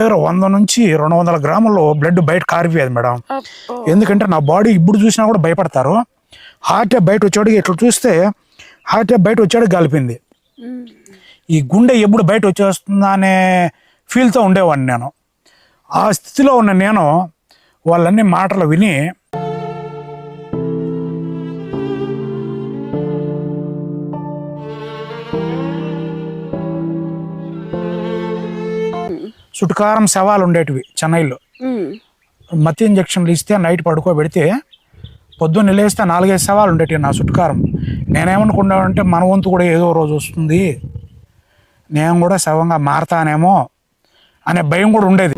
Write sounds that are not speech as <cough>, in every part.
దగ్గర వంద నుంచి రెండు వందల గ్రాములు బ్లడ్ బయట కారిపోయేది మేడం. ఎందుకంటే నా బాడీ ఇప్పుడు చూసినా కూడా భయపడతారు హార్ట్ బయట వచ్చాడు ఇట్లా చూస్తే హార్ట్ బయట వచ్చాడు కలిపింది ఉమ్. ఈ గుండె ఎప్పుడు బయట వచ్చేస్తుందా అనే ఫీల్తో ఉండేవాడిని నేను ఆ స్థితిలో ఉన్న నేను వాళ్ళన్ని మాటలు విని చుట్టుకారం శవాలు ఉండేటివి చెన్నైలో. మత్తి ఇంజక్షన్లు ఇస్తే నైట్ పడుకోబెడితే పొద్దున్న లేస్తే నాలుగైదు సవాలు ఉండేవి నా చుట్టుకారం. నేనేమనుకున్నానంటే మన వంతు కూడా ఏదో రోజు వస్తుంది. నేను కూడా శవంగా మారతానేమో అనే భయం కూడా ఉండేది.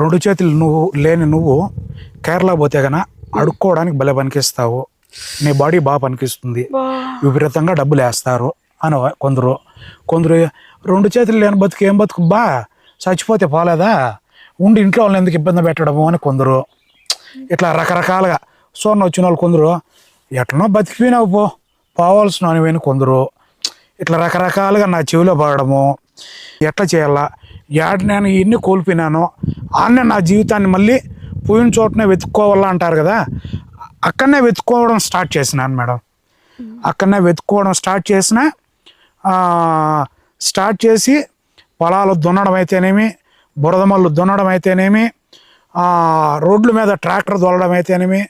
రెండు చేతులు నువ్వు లేని నువ్వు కేరళ పోతే గన అడుక్కోవడానికి భలే పనికిస్తావు. నీ బాడీ బాగా పనికిస్తుంది. విపరీతంగా డబ్బులు వేస్తారు అని కొందరు. కొందరు రెండు చేతులు లేని బతుకు ఏం బతుకు? బా చచ్చిపోతే పోలేదా? ఉండి ఇంట్లో వాళ్ళని ఎందుకు ఇబ్బంది పెట్టడము అని కొందరు. ఇట్లా రకరకాలుగా సోన్న వచ్చిన వాళ్ళు కొందరు ఎట్లనో బతికిపోయినావు పో పోవాల్సిన అని కొందరు. ఇట్లా రకరకాలుగా నా చెవిలో పడడము. ఎట్లా చేయాలా? యాడ్ నేను ఎన్ని కోల్పోయినానో ఆడనే నా జీవితాన్ని మళ్ళీ పోయిన చోటనే వెతుక్కోవాలా అంటారు కదా. అక్కడనే వెతుక్కోవడం స్టార్ట్ చేసినాను మేడం. అక్కడనే వెతుక్కోవడం స్టార్ట్ చేసిన స్టార్ట్ చేసి పొలాలు దున్నడం అయితేనేమి బురదమల్లు దున్నడం అయితేనేమి రోడ్ల మీద ట్రాక్టర్ దొల్లడం అయితేనేమి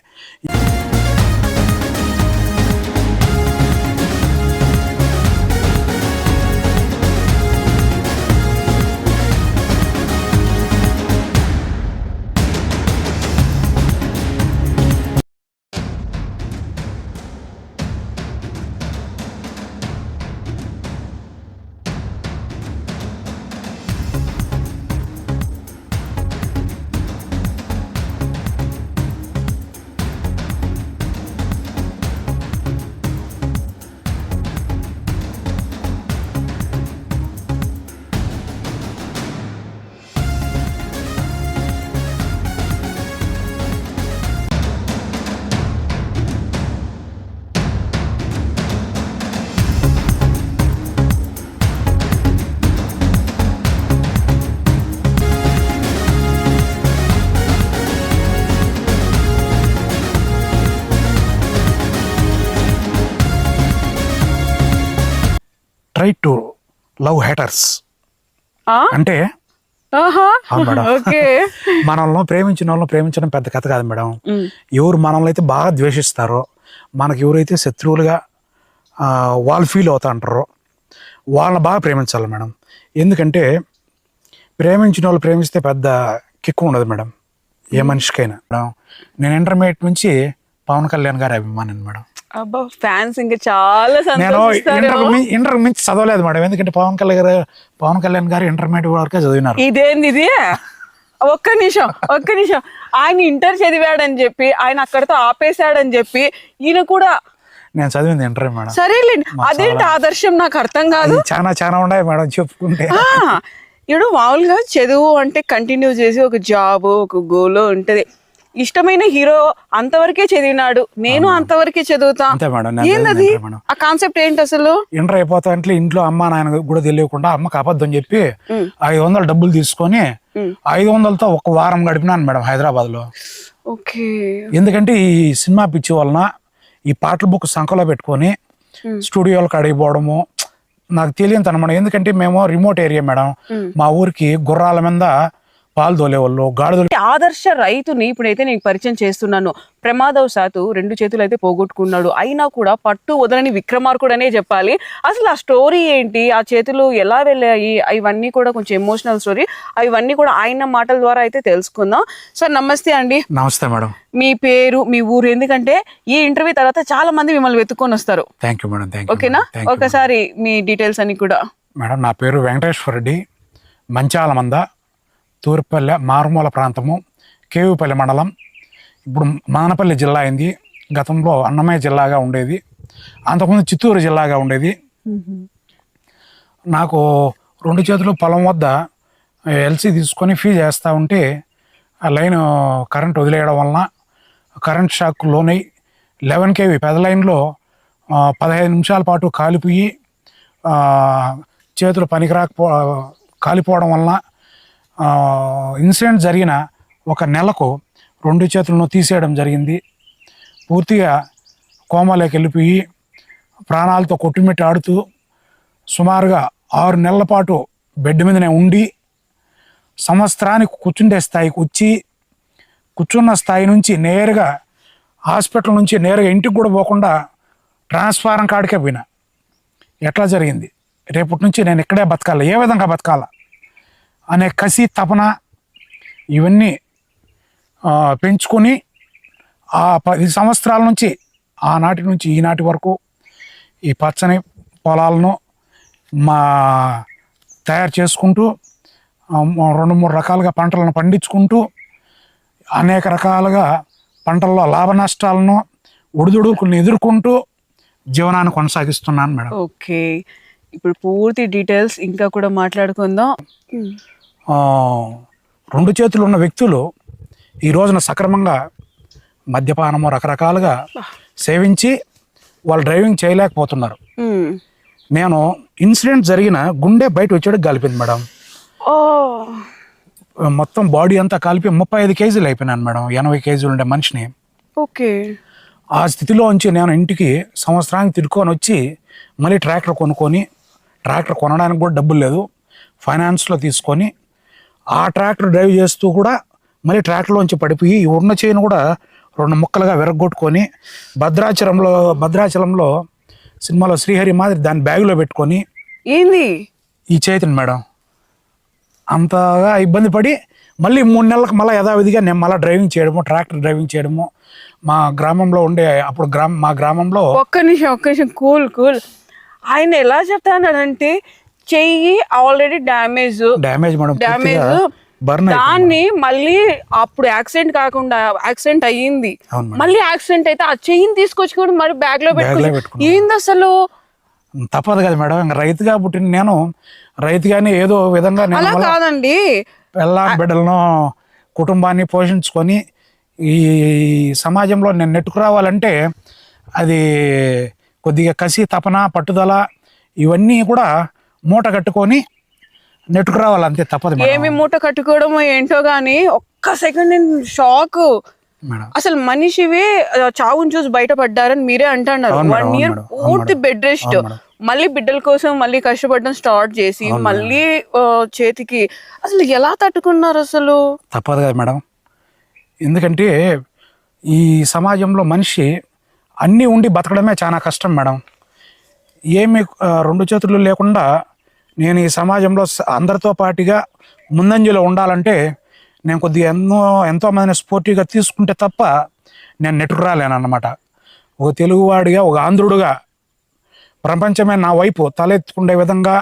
ట్రై టు లవ్ హేటర్స్? అంటే. ఓకే. <laughs> మనల్ని ప్రేమించిన వాళ్ళని ప్రేమించడం పెద్ద కథ కాదు మేడం. ఎవరు మనల్ని అయితే బాగా ద్వేషిస్తారో మనకు ఎవరైతే శత్రువులుగా వాళ్ళు ఫీల్ అవుతా అంటారో వాళ్ళని బాగా ప్రేమించాలి మేడం. ఎందుకంటే ప్రేమించిన వాళ్ళు ప్రేమిస్తే పెద్ద కిక్కు ఉండదు మేడం. ఏ మనిషికైనా. మేడం నేను ఇంటర్మీడియట్ నుంచి పవన్ కళ్యాణ్ గారి అభిమాని మేడం. అబ్బా ఫ్యాన్స్ ఇంకా చాలా నేను ఇంటర్ ఇంటర్ మించి చదవలేదు మేడం. ఎందుకంటే పవన్ కళ్యాణ్ గారు పవన్ కళ్యాణ్ గారు ఇంటర్మీడియట్ వరకే చదివినారు. ఇదేంది ఇది? ఒక్క నిమిషం ఒక్క నిమిషం. ఆయన ఇంటర్ చదివాడని చెప్పి ఆయన అక్కడితో ఆపేశాడని చెప్పి ఈయన కూడా నేను చదివింది ఇంటర్ మేడం. సరేలేండి అదేంటి ఆదర్శం? నాకు అర్థం కాదు. చాలా చాలా ఉన్నాయి మేడం చెప్పుకుంటే. ఇప్పుడు మామూలుగా చదువు అంటే కంటిన్యూ చేసి ఒక జాబ్ ఒక గోల్ ఉంటది. ఇష్టమైన హీరో అంతవరకే చదివినాడు. నేను అంతవరకే చదువుతా. అంతే మేడం ఆ కాన్సెప్ట్ ఏంటి అసలు? ఇంటర్ అయిపోతా అంటే ఇంట్లో అమ్మ నాయన కూడా తెలియకుండా అమ్మకి అబద్ధం చెప్పి. ఐదు వందలు డబ్బులు తీసుకొని. ఐదు వందలతో ఒక వారం గడిపినాను మేడం హైదరాబాద్లో ఓకే. ఎందుకంటే ఈ సినిమా పిచ్చి వలన ఈ పాటల బుక్ సంఖలో పెట్టుకొని. స్టూడియోలకు అడిగిపోవడము నాకు తెలియదు అనమాట ఎందుకంటే మేము రిమోట్ ఏరియా మేడం. మా ఊరికి గుర్రాల మీద పాలు తోలేవాళ్ళు గాడిదలు ఆదర్శ రైతుని ఇప్పుడైతే నేను పరిచయం చేస్తున్నాను. ప్రమాదవశాత్తు రెండు చేతులు అయితే పోగొట్టుకున్నాడు. అయినా కూడా పట్టు వదలని విక్రమార్కుడనే చెప్పాలి. అసలు ఆ స్టోరీ ఏంటి? ఆ చేతులు ఎలా వెళ్ళాయి? ఇవన్నీ కూడా కొంచెం ఎమోషనల్ స్టోరీ అవన్నీ కూడా ఆయన మాటల ద్వారా అయితే తెలుసుకుందాం. సార్ నమస్తే అండి. నమస్తే మేడం. మీ పేరు మీ ఊరు ఎందుకంటే ఈ ఇంటర్వ్యూ తర్వాత చాలా మంది మిమ్మల్ని వెతుక్కొని వస్తారు. థ్యాంక్ యూ మేడం ఓకేనా? ఒకసారి మీ డీటెయిల్స్ అన్ని కూడా. మేడం నా పేరు వెంకటేశ్వర రెడ్డి మంచాల మంద తూర్పల్లె మారుమూల ప్రాంతము కేవుపల్లి మండలం. ఇప్పుడు మానపల్లి జిల్లా అయింది. గతంలో అన్నమయ్య జిల్లాగా ఉండేది. అంతకుముందు చిత్తూరు జిల్లాగా ఉండేది. నాకు రెండు చేతులు పొలం వద్ద ఎల్సీ తీసుకొని ఫీజు వేస్తూ ఉంటే ఆ లైన్ కరెంట్ వదిలేయడం వలన కరెంట్ షాక్ లోనై లెవెన్ కేవీ పెద్ద లైన్లో పదహైదు నిమిషాల పాటు కాలిపోయి చేతులు చేతులు పనికిరాకపో కాలిపోవడం వలన ఇన్సిడెంట్ జరిగిన ఒక నెలకు రెండు చేతులను తీసేయడం జరిగింది. పూర్తిగా కోమాలోకి వెళ్ళిపోయి ప్రాణాలతో కొట్టుమిట్టి ఆడుతూ సుమారుగా ఆరు నెలల పాటు బెడ్ మీదనే ఉండి సంవత్సరానికి కూర్చుండే స్థాయికి వచ్చి కూర్చున్న స్థాయి నుంచి నేరుగా హాస్పిటల్ నుంచి నేరుగా ఇంటికి కూడా పోకుండా ట్రాన్స్ఫారం కాడికే పోయినా. ఎట్లా జరిగింది? రేపటి నుంచి నేను ఇక్కడే బతకాలి? ఏ విధంగా బతకాల? అనే కసి తపన ఇవన్నీ ఆ, పెంచుకొని ఆ పది సంవత్సరాల నుంచి ఆనాటి నుంచి ఈనాటి వరకు ఈ పచ్చని పొలాలను మా తయారు చేసుకుంటూ రెండు మూడు రకాలుగా పంటలను పండించుకుంటూ అనేక రకాలుగా పంటల్లో లాభ నష్టాలను ఒడిదుడుకులను ఎదుర్కొంటూ జీవనాన్ని కొనసాగిస్తున్నాను మేడం. ఓకే. ఇప్పుడు పూర్తి డీటెయిల్స్ ఇంకా కూడా మాట్లాడుకుందాం. రెండు చేతులు ఉన్న వ్యక్తులు ఈ రోజున సక్రమంగా మద్యపానము రకరకాలుగా సేవించి వాళ్ళు డ్రైవింగ్ చేయలేకపోతున్నారు. నేను ఇన్సిడెంట్ జరిగిన గుండె బయట వచ్చేటికి కలిపింది మేడం. మొత్తం బాడీ అంతా కలిపి ముప్పై ఐదు కేజీలు అయిపోయినాను మేడం. ఎనభై కేజీలు ఉండే మనిషిని. ఓకే. ఆ స్థితిలో ఉంచి నేను ఇంటికి సంవత్సరానికి తిరుక్కొని వచ్చి మళ్ళీ ట్రాక్టర్ కొనుక్కొని ట్రాక్టర్ కొనడానికి కూడా డబ్బులు లేదు. ఫైనాన్స్లో తీసుకొని ఆ ట్రాక్టర్ డ్రైవ్ చేస్తూ కూడా మళ్ళీ ట్రాక్టర్లోంచి పడిపోయి ఈ ఉన్న చైన్ కూడా రెండు ముక్కలుగా విరగొట్టుకొని భద్రాచలంలో భద్రాచలంలో సినిమాలో శ్రీహరి మాదిరి దాన్ని బ్యాగులో పెట్టుకొని ఏంది? ఈ చేతిని మేడం. అంతగా ఇబ్బంది పడి మళ్ళీ మూడు నెలలకు మళ్ళీ యథావిధిగా నేను మళ్ళీ డ్రైవింగ్ చేయడము ట్రాక్టర్ డ్రైవింగ్ చేయడము. మా గ్రామంలో ఉండే అప్పుడు గ్రామం మా గ్రామంలో ఒక్క నిమిషం ఒక్క నిమిషం కూల్ కూల్. ఆయన ఎలా చెప్తానంటే చెయ్యి ఆల్రెడీ డ్యామేజ్ డ్యామేజ్ డ్యామేజ్ దాన్ని మళ్ళీ అప్పుడు యాక్సిడెంట్ కాకుండా యాక్సిడెంట్ అయ్యింది. మళ్ళీ యాక్సిడెంట్ అయితే ఆ చెయ్యిని తీసుకొచ్చి కూడా మరి బ్యాగ్లో పెట్టుకుని. ఏంది అసలు? తప్పదు కదా మేడం రైతుగా పుట్టిన నేను రైతుగానే ఏదో విధంగా అలా కాదండి. పిల్ల బిడ్డలను కుటుంబాన్ని పోషించుకొని ఈ సమాజంలో నేను నెట్టుకురావాలంటే అది కొద్దిగా కసి తపన పట్టుదల ఇవన్నీ కూడా మూట కట్టుకొని నెట్టుకురావాలి అంతే తప్పదు ఏమి మూట కట్టుకోవడమో ఏంటో గానీ ఒక్క సెకండ్ నేను షాక్. మేడం. అసలు మనిషివే చావుని చూసి బయటపడ్డారని మీరే అంటున్నారు. వన్ ఇయర్ పూర్తి. Bed rest. మళ్ళీ బిడ్డల కోసం మళ్ళీ కష్టపడడం స్టార్ట్ చేసి మళ్ళీ చేతికి. అసలు ఎలా తట్టుకున్నారు అసలు? తప్పదు కదా మేడం. ఎందుకంటే ఈ సమాజంలో మనిషి అన్నీ ఉండి బతకడమే చాలా కష్టం మేడం. ఏమి రెండు చేతులు లేకుండా నేను ఈ సమాజంలో అందరితో పాటుగా ముందంజలో ఉండాలంటే నేను కొద్దిగా ఎన్నో ఎంతో మందిని స్పోర్టివ్గా తీసుకుంటే తప్ప నేను నెట్టుకురాలేను అన్నమాట ఒక తెలుగువాడిగా ఒక ఆంధ్రుడుగా ప్రపంచమే నా వైపు తలెత్తుకునే విధంగా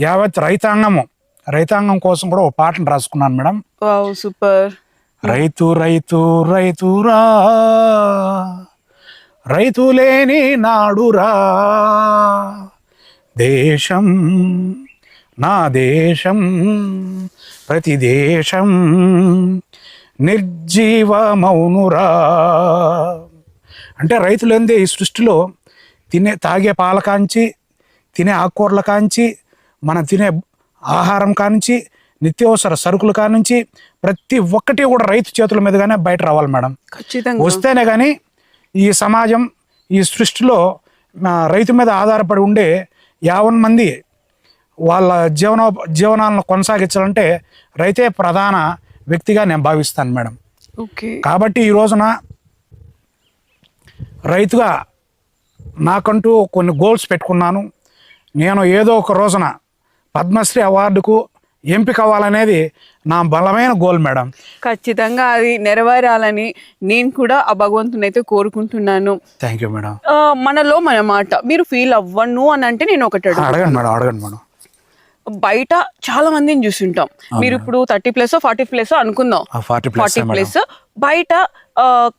యావత్ రైతాంగము రైతాంగం కోసం కూడా ఒక పాటను రాసుకున్నాను మేడం. సూపర్. రైతు రైతు రైతురా రైతు లేని నాడురా దేశం నా దేశం ప్రతి దేశం నిర్జీవమౌనురా. అంటే రైతులందే ఈ సృష్టిలో తినే తాగే పాల కాంచి తినే ఆకుకూరల కాంచి మనం తినే ఆహారం కానించి నిత్యావసర సరుకుల కానించి ప్రతి ఒక్కటి కూడా రైతు చేతుల మీదుగానే బయట రావాలి మేడం. ఖచ్చితంగా. వస్తేనే కానీ ఈ సమాజం ఈ సృష్టిలో రైతు మీద ఆధారపడి ఉండే యావన్ మంది వాళ్ళ జీవన జీవనాలను కొనసాగించాలంటే రైతే ప్రధాన వ్యక్తిగా నేను భావిస్తాను మేడం. ఓకే. కాబట్టి ఈ రోజున రైతుగా నాకంటూ కొన్ని గోల్స్ పెట్టుకున్నాను. నేను ఏదో ఒక రోజున పద్మశ్రీ అవార్డుకు ఎంపిక అవ్వాలనేది నా బలమైన గోల్ మేడం. ఖచ్చితంగా అది నెరవేరాలని నేను కూడా ఆ భగవంతుని అయితే కోరుకుంటున్నాను. Thank you madam. మనలో మన మాట. మీరు ఫీల్ అవ్వను అని అంటే నేను ఒకటి. అడగండి మేడం అడగండి మేడం. బయట చాలా మందిని చూస్తుంటాం. మీరు ఇప్పుడు థర్టీ ప్లస్ ఫార్టీ ప్లస్ అనుకుందాం. ఫార్టీ ప్లస్ బయట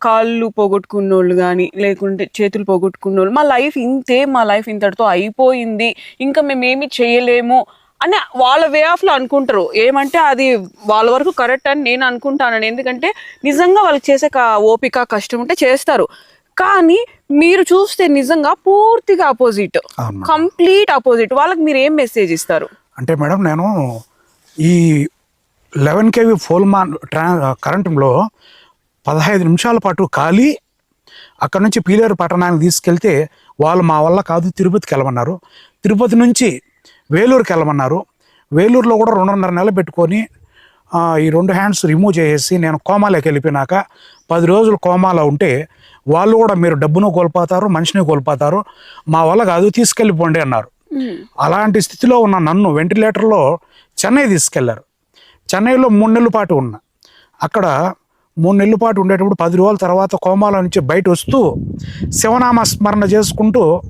కాళ్ళు పోగొట్టుకున్న వాళ్ళు కానీ లేకుంటే చేతులు పోగొట్టుకున్న వాళ్ళు మా లైఫ్ ఇంతే మా లైఫ్ ఇంతటితో అయిపోయింది. ఇంకా మేము ఏమి చేయలేము అని వాళ్ళ వే ఆఫ్లో అనుకుంటారు. ఏమంటే అది వాళ్ళ వరకు కరెక్ట్ అని నేను అనుకుంటానని. ఎందుకంటే నిజంగా వాళ్ళకి చేసే ఓపిక కష్టం ఉంటే చేస్తారు. కానీ మీరు చూస్తే నిజంగా పూర్తిగా అపోజిట్. కంప్లీట్ అపోజిట్ వాళ్ళకి మీరు ఏం మెసేజ్ ఇస్తారు? అంటే మేడం నేను ఈ లెవెన్ కేవీ ఫోల్మాన్ ట్రా కరెంటులో పదహైదు నిమిషాల పాటు ఖాళీ అక్కడ నుంచి పీలేరు పట్టణానికి తీసుకెళ్తే వాళ్ళు మా వల్ల కాదు తిరుపతికి వెళ్ళమన్నారు. తిరుపతి నుంచి వేలూరుకి వెళ్ళమన్నారు. వేలూరులో కూడా రెండున్నర నెలలు పెట్టుకొని ఈ రెండు హ్యాండ్స్ రిమూవ్ చేసేసి నేను కోమాలోకి వెళ్ళిపోయినాక పది రోజులు కోమాలో ఉంటే వాళ్ళు కూడా మీరు డబ్బును కోల్పోతారు మనిషిని కోల్పోతారు మా వల్ల కాదు తీసుకెళ్ళిపోండి అన్నారు. అలాంటి స్థితిలో ఉన్న నన్ను వెంటిలేటర్లో చెన్నై తీసుకెళ్ళారు. చెన్నైలో మూడు నెలల పాటు ఉన్నా. అక్కడ మూడు నెలల పాటు ఉండేటప్పుడు పది రోజుల తర్వాత కోమాలో నుంచి బయట వస్తూ శివనామ స్మరణ చేసుకుంటూ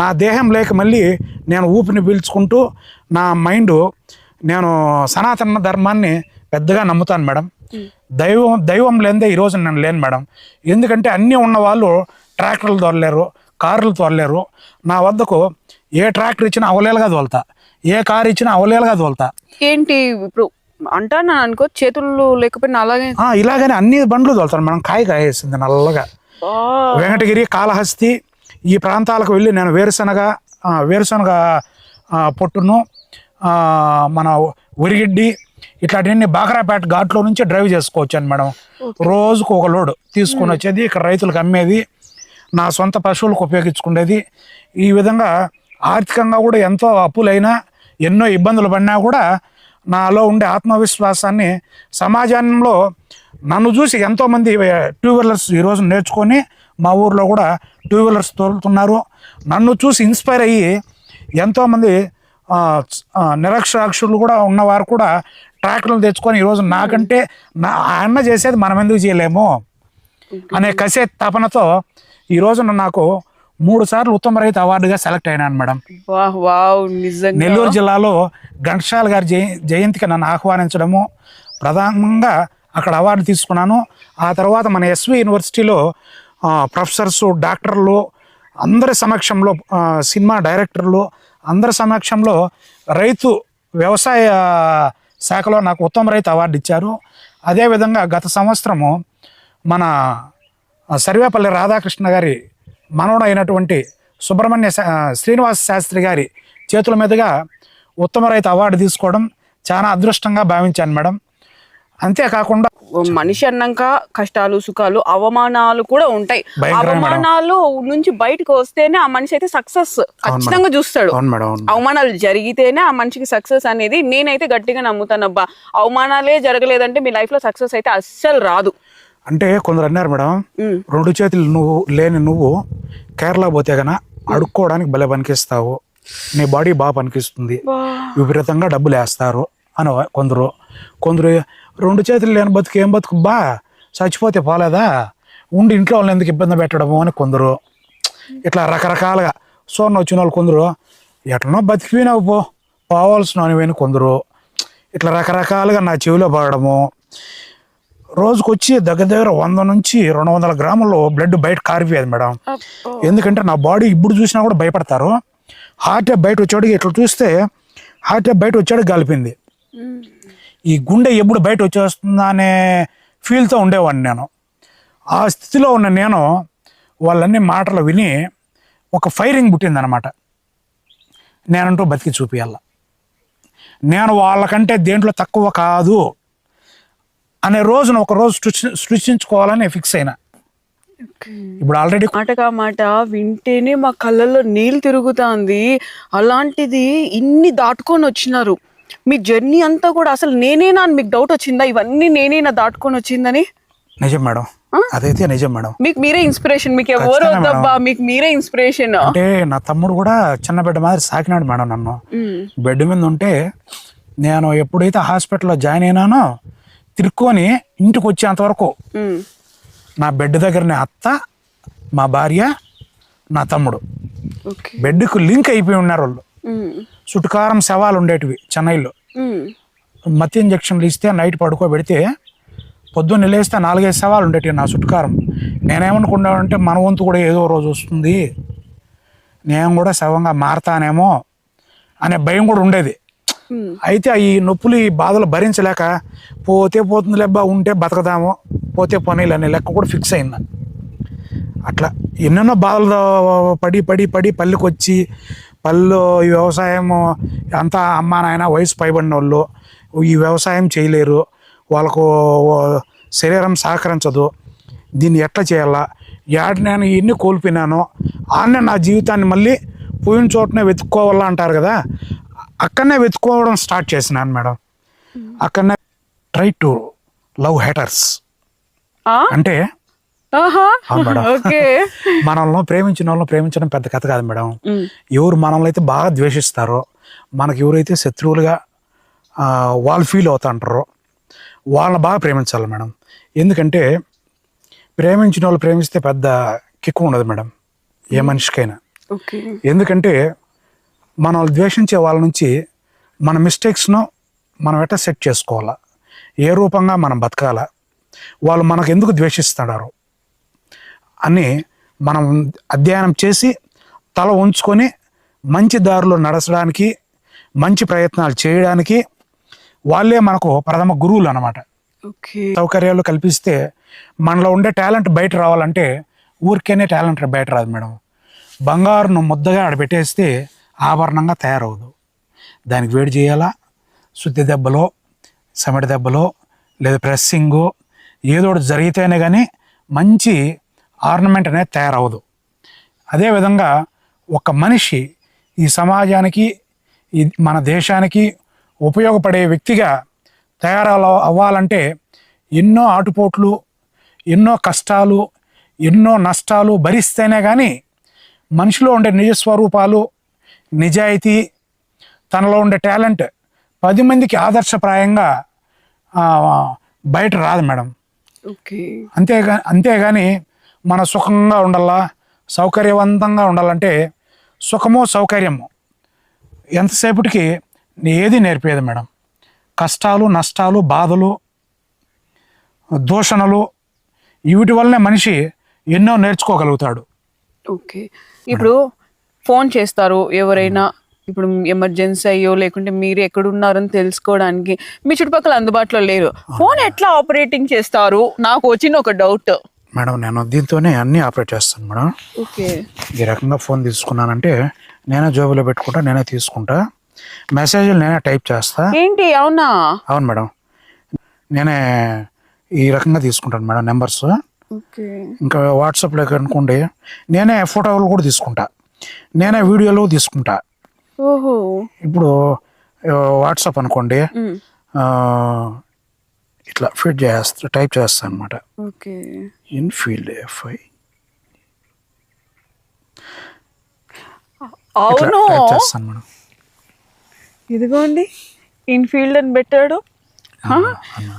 నా దేహం లేక మళ్ళీ నేను ఊపిని పీల్చుకుంటూ నా మైండ్ నేను సనాతన ధర్మాన్ని పెద్దగా నమ్ముతాను మేడం. దైవం దైవం లేనిదే ఈరోజు నేను లేను మేడం. ఎందుకంటే అన్నీ ఉన్న వాళ్ళు ట్రాక్టర్లు తోలలేరు కార్లు తోలలేరు. నా వద్దకు ఏ ట్రాక్టర్ ఇచ్చినా అవలేలుగా తోలుతా. ఏ కారు ఇచ్చినా అవలేలుగా తోలుతా. ఏంటి ఇప్పుడు అంటాను అనుకో చేతులు లేకపోయినా అలాగే? ఆ, ఇలాగనే అన్ని బండ్లు తోలుతాను. మనం కాయ కాయేసింది నల్లగా. వెంకటగిరి కాళహస్తి ఈ ప్రాంతాలకు వెళ్ళి నేను వేరుశనగ ఆ, వేరుశనగ ఆ, పొట్టును ఆ, మన ఉరిగిడ్డి ఇట్లాంటివన్నీ బాకరాపేట ఘాట్లో నుంచి డ్రైవ్ చేసుకోవచ్చాను మేడం. రోజుకు ఒక లోడ్ తీసుకొని వచ్చేది ఇక్కడ రైతులకు అమ్మేది. నా సొంత పశువులకు ఉపయోగించుకునేది. ఈ విధంగా ఆర్థికంగా కూడా ఎంతో అప్పులైనా ఎన్నో ఇబ్బందులు పడినా కూడా నాలో ఉండే ఆత్మవిశ్వాసాన్ని సమాజంలో నన్ను చూసి ఎంతోమంది టూ వీలర్స్ ఈరోజు నేర్చుకొని మా ఊర్లో కూడా టూ వీలర్స్ తోలుతున్నారు. నన్ను చూసి ఇన్స్పైర్ అయ్యి ఎంతోమంది నిరక్షరాక్షులు కూడా ఉన్నవారు కూడా ట్రాక్టర్లు తెచ్చుకొని ఈరోజు నాకంటే నా ఆ అన్న చేసేది మనం ఎందుకు చేయలేము? అనే కసే తపనతో ఈ రోజున నాకు మూడు సార్లు ఉత్తమ రైతు అవార్డుగా సెలెక్ట్ అయినాను మేడం. నెల్లూరు జిల్లాలో ఘంటసాల గారి జయ జయంతికి నన్ను ఆహ్వానించడము ప్రధానంగా అక్కడ అవార్డు తీసుకున్నాను. ఆ తర్వాత మన ఎస్వి యూనివర్సిటీలో ప్రొఫెసర్స్ డాక్టర్లు అందరి సమక్షంలో సినిమా డైరెక్టర్లు అందరి సమక్షంలో రైతు వ్యవసాయ శాఖలో నాకు ఉత్తమ రైతు అవార్డు ఇచ్చారు. అదేవిధంగా గత సంవత్సరము మన సర్వేపల్లి రాధాకృష్ణ గారి మనవడు అయినటువంటి సుబ్రహ్మణ్య శ్రీనివాస శాస్త్రి గారి చేతుల మీదుగా ఉత్తమ రైతు అవార్డు తీసుకోవడం చాలా అదృష్టంగా భావించాను మేడం. అంతేకాకుండా మనిషి అన్నాక కష్టాలు సుఖాలు అవమానాలు కూడా ఉంటాయి. అవమానాలు నుంచి బయటకు వస్తేనే ఆ మనిషి అయితే సక్సెస్ ఖచ్చితంగా చూస్తాడు. అవమానాలు జరిగితేనే ఆ మనిషికి సక్సెస్ అనేది నేనైతే గట్టిగా నమ్ముతానబ్బా. అవమానాలే జరగలేదంటే మీ లైఫ్లో సక్సెస్ అయితే అస్సలు రాదు. అంటే కొందరు అన్నారు మేడం. రెండు చేతులు నువ్వు లేని నువ్వు కేరళ పోతే గన అడుక్కోవడానికి భలే పనికిస్తావు. నీ బాడీ బాగా పనికిస్తుంది. విపరీతంగా డబ్బులు వేస్తారు అని కొందరు. కొందరు రెండు చేతులు లేని బతుకు ఏం బతుకు? బా చచ్చిపోతే పోలేదా? ఉండి ఇంట్లో వాళ్ళని ఎందుకు ఇబ్బంది పెట్టడము అని కొందరు. ఇట్లా రకరకాలుగా సోర్ణ వచ్చిన వాళ్ళు కొందరు ఎట్లనో బతికిపోయినావు పో పోవాల్సిన అని కొందరు. ఇట్లా రకరకాలుగా నా చెవిలో పడడము. రోజుకొచ్చి దగ్గర దగ్గర వంద నుంచి రెండు వందల గ్రాములు బ్లడ్ బయట కారిపోయేది మేడం. ఎందుకంటే నా బాడీ ఇప్పుడు చూసినా కూడా భయపడతారు. హార్ట్ అటాక్ బయట వచ్చాడు ఇట్లా చూస్తే హార్ట్ అటాక్ బయట వచ్చాడు కలిపింది ఈ గుండె ఎప్పుడు బయట వచ్చేస్తుందా అనే ఫీల్తో ఉండేవాడిని నేను. ఆ స్థితిలో ఉన్న నేను వాళ్ళన్ని మాటలు విని ఒక ఫైరింగ్ పుట్టిందనమాట నేనంటూ బతికి చూపియాల. నేను వాళ్ళకంటే దేంట్లో తక్కువ కాదు. అనే రోజున ఒక రోజు సృష్టి సృష్టించుకోవాలని ఫిక్స్ అయినా. ఇప్పుడు ఆల్రెడీ మాటగా మాట వింటేనే మా కళ్ళల్లో నీళ్ళు తిరుగుతాంది. అలాంటిది ఇన్ని దాటుకొని వచ్చినారు. మీ జర్నీ అంతా కూడా అసలు నేనేనా అని మీకు డౌట్ వచ్చిందా? ఇవన్నీ నేనేనా దాటుకొని వచ్చిందని? నిజం మేడం. అదైతే నిజం మేడం. మీకు మీరే ఇన్స్పిరేషన్ మీకు ఎవరు వద్దబ్బా మీకు మీరే ఇన్స్పిరేషన్ అంటే నా తమ్ముడు కూడా చిన్న బిడ్డ మాదిరి సాకినాడు మేడం నన్ను. బెడ్ మీద ఉంటే నేను ఎప్పుడైతే హాస్పిటల్లో జాయిన్ అయినానో తిరుక్కొని ఇంటికి వచ్చేంత వరకు నా బెడ్ దగ్గరనే అత్త మా భార్య నా తమ్ముడు. బెడ్కు లింక్ అయిపోయి ఉన్నారు వాళ్ళు. చుట్టుకారం శవాలు ఉండేటివి చెన్నైలో. మత్తి ఇంజక్షన్లు ఇస్తే నైట్ పడుకోబెడితే పొద్దున్న లేస్తే నాలుగైదు శవాలు ఉండేటివి నా చుట్టుకారం. నేనేమనుకున్నానంటే మన వంతు కూడా ఏదో రోజు వస్తుంది. నేను కూడా శవంగా మారతానేమో అనే భయం కూడా ఉండేది. అయితే ఈ నొప్పులు ఈ బాధలు భరించలేక పోతే పోతుంది లేబ్బా ఉంటే బతకదాము పోతే పోనీలు అనే లెక్క కూడా ఫిక్స్ అయింది అట్లా ఎన్నెన్నో బాధలు పడి పడి పడి పల్లెకి వచ్చి పళ్ళు ఈ వ్యవసాయం అంతా అమ్మా నాయన వయసు పైబడిన వాళ్ళు ఈ వ్యవసాయం చేయలేరు వాళ్ళకు శరీరం సహకరించదు దీన్ని ఎట్లా చేయాలా? యాడ నేను ఎన్ని కోల్పోయినానో ఆడనే నా జీవితాన్ని మళ్ళీ పోయిన చోటనే వెతుక్కోవాలా అంటారు కదా అక్కడనే వెతుక్కోవడం స్టార్ట్ చేసినాను మేడం. అక్కడనే ట్రై టు లవ్ హేటర్స్? అంటే <laughs> మనల్ని ప్రేమించిన వాళ్ళని ప్రేమించడం పెద్ద కథ కాదు మేడం. ఎవరు మనల్ని అయితే బాగా ద్వేషిస్తారో మనకు ఎవరైతే శత్రువులుగా వాళ్ళు ఫీల్ అవుతుంటారో వాళ్ళని బాగా ప్రేమించాలి మేడం. ఎందుకంటే ప్రేమించిన వాళ్ళు ప్రేమిస్తే పెద్ద కిక్కు ఉండదు మేడం. ఏ మనిషికైనా. ఎందుకంటే మనం ద్వేషించే వాళ్ళ నుంచి మన మిస్టేక్స్ను మనం ఎట్లా సెట్ చేసుకోవాలా? ఏ రూపంగా మనం బతకాలా? వాళ్ళు మనకు ఎందుకు ద్వేషిస్తున్నారు? అని మనం అధ్యయనం చేసి తల ఉంచుకొని మంచి దారిలో నడచడానికి మంచి ప్రయత్నాలు చేయడానికి వాళ్ళే మనకు ప్రథమ గురువులు అన్నమాట. ఓకే. సౌకర్యాలు కల్పిస్తే మనలో ఉండే టాలెంట్ బయట రావాలంటే ఊరికేనే టాలెంట్ బయట రాదు మేడం. బంగారును ముద్దగా ఆడబెట్టేస్తే ఆభరణంగా తయారవదు. దానికి వేడి చేయాలా? శుద్ధి దెబ్బలో సమిడి దెబ్బలో లేదా ప్రెస్సింగు ఏదో ఒకటి జరిగితేనే కానీ మంచి ఆర్నమెంట్ అనేది తయారవదు. అదేవిధంగా ఒక మనిషి ఈ సమాజానికి ఈ మన దేశానికి ఉపయోగపడే వ్యక్తిగా తయారు అవ్వాలంటే ఎన్నో ఆటుపోట్లు ఎన్నో కష్టాలు ఎన్నో నష్టాలు భరిస్తేనే కానీ మనిషిలో ఉండే నిజస్వరూపాలు నిజాయితీ తనలో ఉండే టాలెంట్ పది మందికి ఆదర్శప్రాయంగా బయట రాదు మేడం. ఓకే. అంతేగా అంతేగాని మన సుఖంగా ఉండాలా సౌకర్యవంతంగా ఉండాలంటే సుఖము సౌకర్యము ఎంతసేపటికి ఏది నేర్పేది మేడం? కష్టాలు నష్టాలు బాధలు దూషణలు వీటి వల్లనే మనిషి ఎన్నో నేర్చుకోగలుగుతాడు. ఓకే. ఇప్పుడు ఫోన్ చేస్తారు ఎవరైనా? ఇప్పుడు ఎమర్జెన్సీ అయ్యో లేకుంటే మీరు ఎక్కడ ఉన్నారని తెలుసుకోవడానికి మీ చుట్టుపక్కల అందుబాటులో లేరు. ఫోన్ ఎట్లా ఆపరేటింగ్ చేస్తారు? నాకు వచ్చిన ఒక డౌట్. మేడం నేను దీంతోనే అన్నీ ఆపరేట్ చేస్తాను మేడం. ఓకే. ఈ రకంగా ఫోన్ తీసుకున్నానంటే నేనే జోబులో పెట్టుకుంటా నేనే తీసుకుంటా. మెసేజ్లు నేనే టైప్ చేస్తా. ఏంటి? అవునా? అవును మేడం. నేనే ఈ రకంగా తీసుకుంటాను మేడం నెంబర్స్. ఓకే. ఇంకా వాట్సాప్లో అనుకోండి నేనే ఫోటోలు కూడా తీసుకుంటా. నేనే వీడియోలు తీసుకుంటా. ఓహో. ఇప్పుడు వాట్సాప్ అనుకోండి ఇట్లా ఫిట్ చేస్తా టైప్ చేస్తాను అనమాట ఓకే. Enfield f i. అవును. ఇదిగోండి ఇన్ఫీల్డ్ అని పెట్టాడు?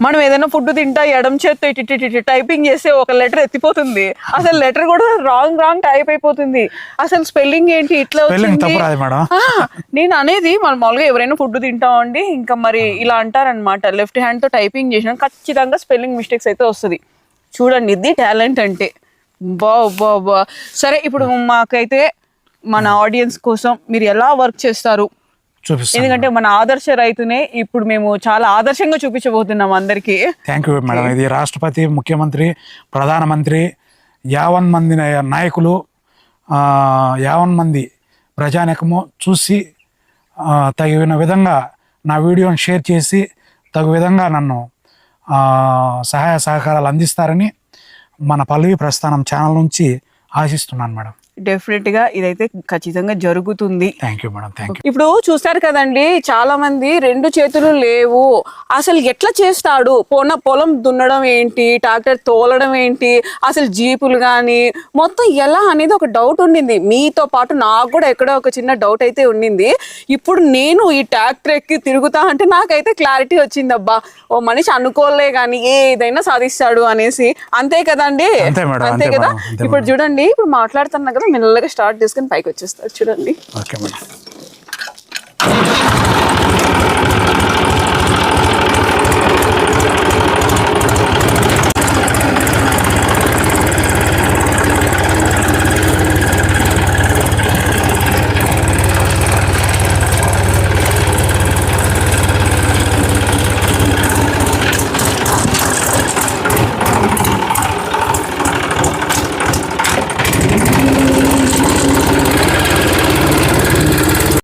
మనం ఏదైనా ఫుడ్ తింటా ఎడం చేత్తో ఇటు ఇటు టైపింగ్ చేస్తే ఒక లెటర్ ఎత్తిపోతుంది. అసలు లెటర్ కూడా రాంగ్ రాంగ్ టైప్ అయిపోతుంది. అసలు స్పెల్లింగ్ ఏంటి? ఇట్లా వచ్చింది. నేను అనేది మనం మామూలుగా ఎవరైనా ఫుడ్ తింటామండి ఇంకా మరి ఇలా అంటారనమాట లెఫ్ట్ హ్యాండ్తో టైపింగ్ చేసిన ఖచ్చితంగా స్పెల్లింగ్ మిస్టేక్స్ అయితే వస్తుంది. చూడండి ఇది టాలెంట్ అంటే. బా బా బా. సరే ఇప్పుడు మాకైతే మన ఆడియన్స్ కోసం మీరు ఎలా వర్క్ చేస్తారు? ఎందుకంటే మన ఆదర్శ రైతునే ఇప్పుడు మేము చాలా ఆదర్శంగా చూపించబోతున్నాం అందరికి. థ్యాంక్ యూ మేడం ఇది రాష్ట్రపతి ముఖ్యమంత్రి ప్రధానమంత్రి యావన్ మంది నాయ- నాయకులు యావన్ మంది ప్రజానికము చూసి తగిన విధంగా నా వీడియోని షేర్ చేసి తగు విధంగా నన్ను సహాయ సహకారాలు అందిస్తారని మన పల్లవి ప్రస్థానం ఛానల్ నుంచి ఆశిస్తున్నాను మేడం. డెఫినెట్గా ఇదైతే ఖచ్చితంగా జరుగుతుంది. Thank you madam thank you ఇప్పుడు చూస్తారు కదండి చాలా మంది రెండు చేతులు లేవు. అసలు ఎట్లా చేస్తాడు? పొన పొలం దున్నడం ఏంటి? ట్రాక్టర్ తోలడం ఏంటి? అసలు జీపులు కానీ మొత్తం ఎలా అనేది ఒక డౌట్ ఉండింది. మీతో పాటు నాకు కూడా ఎక్కడో ఒక చిన్న డౌట్ అయితే ఉండింది. ఇప్పుడు నేను ఈ ట్రాక్టర్ ఎక్కి తిరుగుతా అంటే నాకైతే క్లారిటీ వచ్చింది అబ్బా ఓ మనిషి అనుకోలే కానీ ఏదైనా సాధిస్తాడు అనేసి. అంతే కదండి? అంతే కదా? ఇప్పుడు చూడండి ఇప్పుడు మాట్లాడుతున్నా కదా మెల్లగా స్టార్ట్ చేసుకుని పైకి వచ్చేస్తారు. చూడండి. Okay madam.